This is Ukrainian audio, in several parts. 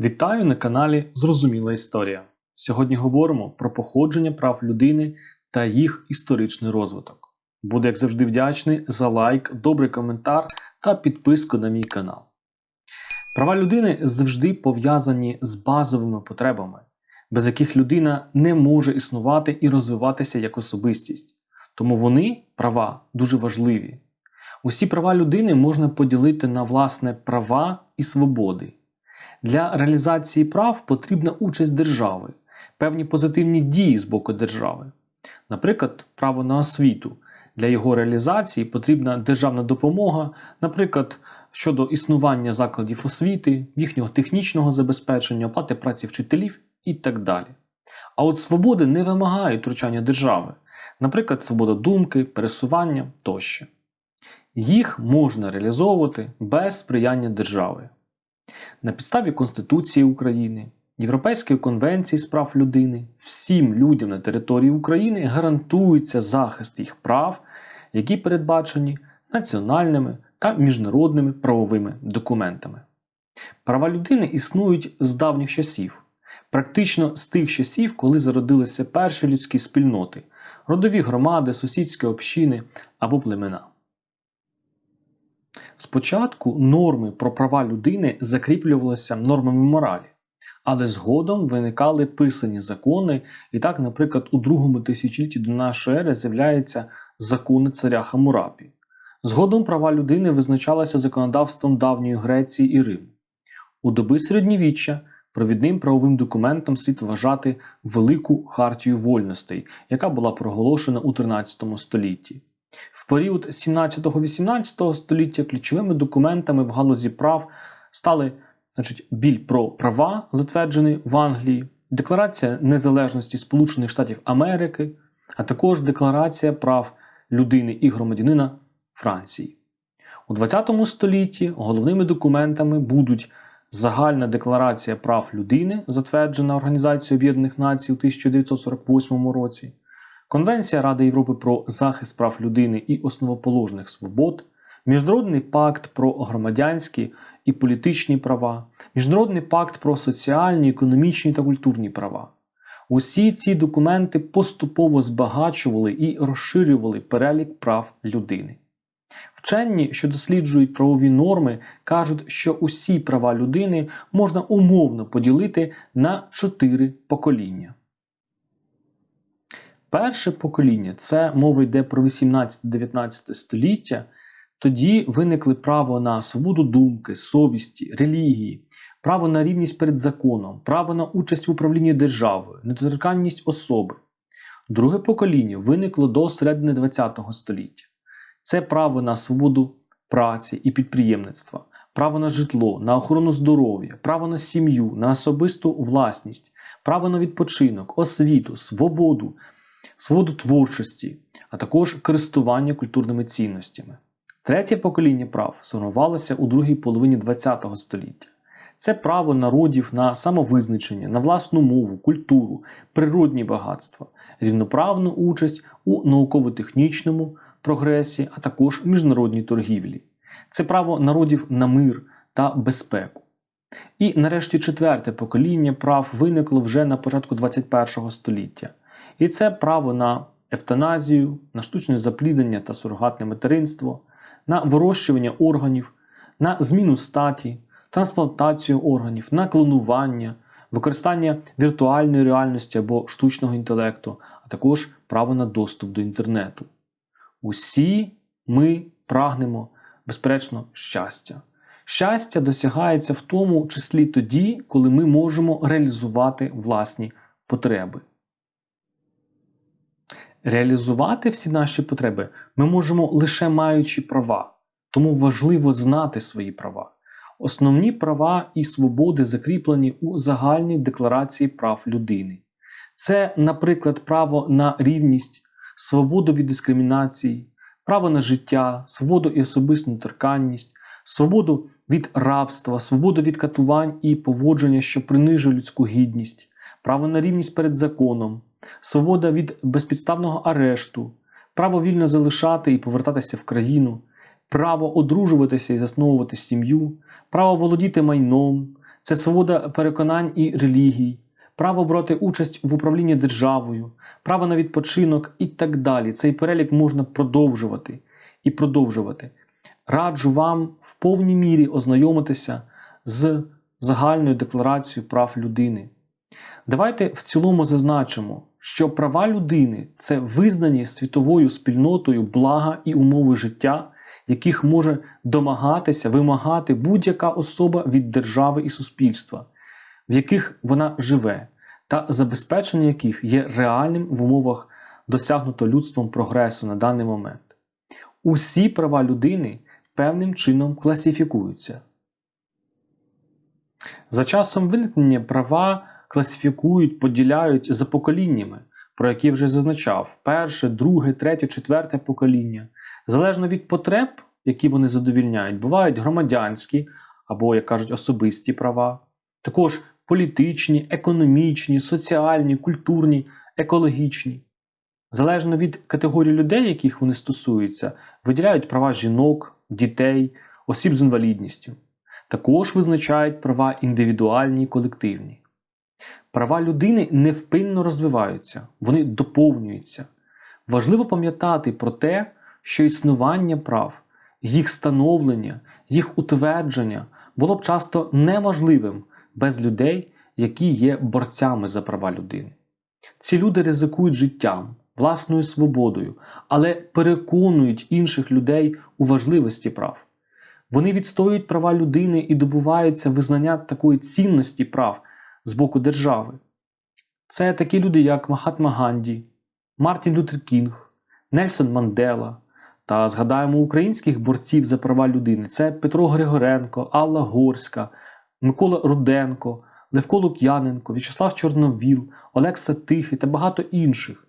Вітаю на каналі Зрозуміла Історія. Сьогодні говоримо про походження прав людини та їх історичний розвиток. Буду, як завжди, вдячний за лайк, добрий коментар та підписку на мій канал. Права людини завжди пов'язані з базовими потребами, без яких людина не може існувати і розвиватися як особистість. Тому вони, права, дуже важливі. Усі права людини можна поділити на власне права і свободи. Для реалізації прав потрібна участь держави, певні позитивні дії з боку держави. Наприклад, право на освіту. Для його реалізації потрібна державна допомога, наприклад, щодо існування закладів освіти, їхнього технічного забезпечення, оплати праці вчителів і так далі. А от свободи не вимагають втручання держави, наприклад, свобода думки, пересування тощо. Їх можна реалізовувати без сприяння держави. На підставі Конституції України, Європейської конвенції з прав людини, всім людям на території України гарантується захист їх прав, які передбачені національними та міжнародними правовими документами. Права людини існують з давніх часів, практично з тих часів, коли зародилися перші людські спільноти, родові громади, сусідські общини або племена. Спочатку норми про права людини закріплювалися нормами моралі, але згодом виникали писані закони, і так, наприклад, у другому тисячолітті до нашої ери з'являються закони царя Хамурапі. Згодом права людини визначалися законодавством давньої Греції і Риму. У доби середньовіччя провідним правовим документом слід вважати Велику Хартію вольностей, яка була проголошена у 13 столітті. В період 17-18 століття ключовими документами в галузі прав стали значить, біль про права, затверджений в Англії, Декларація незалежності Сполучених Штатів Америки, а також Декларація прав людини і громадянина Франції. У 20 столітті головними документами будуть Загальна декларація прав людини, затверджена Організацією Об'єднаних Націй у 1948 році. Конвенція Ради Європи про захист прав людини і основоположних свобод, Міжнародний пакт про громадянські і політичні права, Міжнародний пакт про соціальні, економічні та культурні права. Усі ці документи поступово збагачували і розширювали перелік прав людини. Вчені, що досліджують правові норми, кажуть, що усі права людини можна умовно поділити на чотири покоління. Перше покоління це мова йде про 18-19 століття. Тоді виникли право на свободу думки, совісті, релігії, право на рівність перед законом, право на участь в управлінні державою, недоторканність особи. Друге покоління виникло до середини ХХ століття. Це право на свободу праці і підприємництва, право на житло, на охорону здоров'я, право на сім'ю, на особисту власність, право на відпочинок, освіту, свободу, свободу творчості, а також користування культурними цінностями. Третє покоління прав сформувалося у другій половині ХХ століття. Це право народів на самовизначення, на власну мову, культуру, природні багатства, рівноправну участь у науково-технічному прогресі, а також міжнародній торгівлі. Це право народів на мир та безпеку. І нарешті четверте покоління прав виникло вже на початку 21 століття. І це право на евтаназію, на штучне запліднення та сурогатне материнство, на вирощування органів, на зміну статі, трансплантацію органів, на клонування, використання віртуальної реальності або штучного інтелекту, а також право на доступ до інтернету. Усі ми прагнемо, безперечно, щастя. Щастя досягається в тому числі тоді, коли ми можемо реалізувати власні потреби. Реалізувати всі наші потреби ми можемо лише маючи права, тому важливо знати свої права. Основні права і свободи закріплені у загальній декларації прав людини. Це, наприклад, право на рівність, свободу від дискримінації, право на життя, свободу і особисту неторканність, свободу від рабства, свободу від катувань і поводження, що принижує людську гідність, право на рівність перед законом, свобода від безпідставного арешту, право вільно залишати і повертатися в країну, право одружуватися і засновувати сім'ю, право володіти майном, це свобода переконань і релігій, право брати участь в управлінні державою, право на відпочинок і так далі. Цей перелік можна продовжувати і продовжувати. Раджу вам в повній мірі ознайомитися з загальною декларацією прав людини. Давайте в цілому зазначимо, що права людини це визнані світовою спільнотою блага і умови життя, яких може домагатися, вимагати будь-яка особа від держави і суспільства, в яких вона живе, та забезпечення яких є реальним в умовах досягнуто людством прогресу на даний момент. Усі права людини певним чином класифікуються. За часом виникнення права класифікують, поділяють за поколіннями, про які вже зазначав: перше, друге, третє, четверте покоління. Залежно від потреб, які вони задовільняють, бувають громадянські або, як кажуть, особисті права, також політичні, економічні, соціальні, культурні, екологічні. Залежно від категорії людей, яких вони стосуються, виділяють права жінок, дітей, осіб з інвалідністю. Також визначають права індивідуальні і колективні. Права людини невпинно розвиваються, вони доповнюються. Важливо пам'ятати про те, що існування прав, їх становлення, їх утвердження було б часто неможливим без людей, які є борцями за права людини. Ці люди ризикують життям, власною свободою, але переконують інших людей у важливості прав. Вони відстоюють права людини і добуваються визнання такої цінності прав з боку держави. Це такі люди, як Махатма Ганді, Мартін Лютер Кінг, Нельсон Мандела та згадаємо українських борців за права людини. Це Петро Григоренко, Алла Горська, Микола Руденко, Левко Лук'яненко, В'ячеслав Чорновіл, Олекса Тихий та багато інших.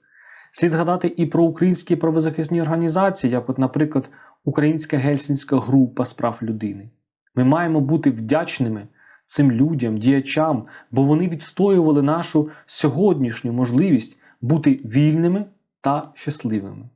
Слід згадати і про українські правозахисні організації, як, от, наприклад, Українська гельсінська група з прав людини. Ми маємо бути вдячними цим людям, діячам, бо вони відстоювали нашу сьогоднішню можливість бути вільними та щасливими.